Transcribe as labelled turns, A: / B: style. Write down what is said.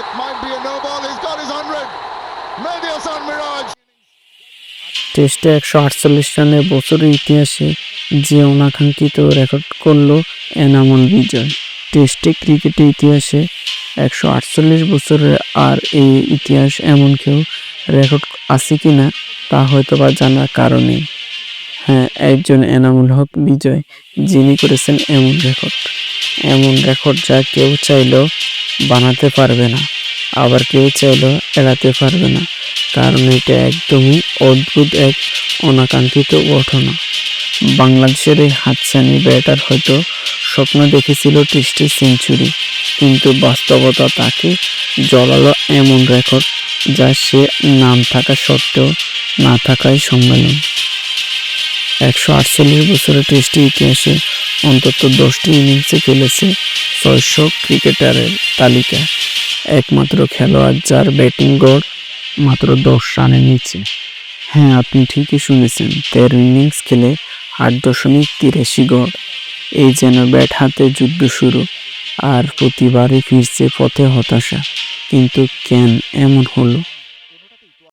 A: It might be a no ball. He's got his 100. Mehdi Hassan Miraj.
B: টেস্টে একশো আটচল্লিশ রানের বছরের ইতিহাসে যে অনাকাঙ্ক্ষিত রেকর্ড করল এনামুল বিজয় টেস্টে ক্রিকেটের ইতিহাসে একশো আটচল্লিশ বছরের আর এই ইতিহাস এমন কেউ রেকর্ড আছে কি না তা হয়তো বা জানার কারণেই হ্যাঁ একজন এনামুল হক বিজয়, যিনি করেছেন এমন রেকর্ড এমন রেকর্ড যা কেউ চাইলেও বানাতে পারবে না। আবার কেউ চাইলেও এড়াতে পারবে না। কারণ এটা একদমই অদ্ভুত এক অনাকাঙ্ক্ষিত ঘটনা। বাংলাদেশের এই হাতছানি ব্যাটার হয়তো স্বপ্ন দেখেছিল টেস্টে সেঞ্চুরি, কিন্তু বাস্তবতা তাকে জলালো এমন রেকর্ড যা সে নাম থাকা সত্ত্বেও না থাকাই সম্মেলন। একশো আটচল্লিশ বছরের টেস্টের ইতিহাসে অন্তত দশটি ইনিংসে খেলেছে ছয়শো ক্রিকেটারের তালিকা। একমাত্র খেলোয়াড় যার ব্যাটিং গড় মাত্র দশ রানের নিচে হ্যাঁ আপনি ঠিকই শুনেছেন, তেরো ইনিংস খেলে আট দশমিক তিরাশি গড়। এই যেন ব্যাট হাতে যুদ্ধ শুরু, আর প্রতিবারই ফিরছে পথে হতাশা। কিন্তু কেন এমন হলো?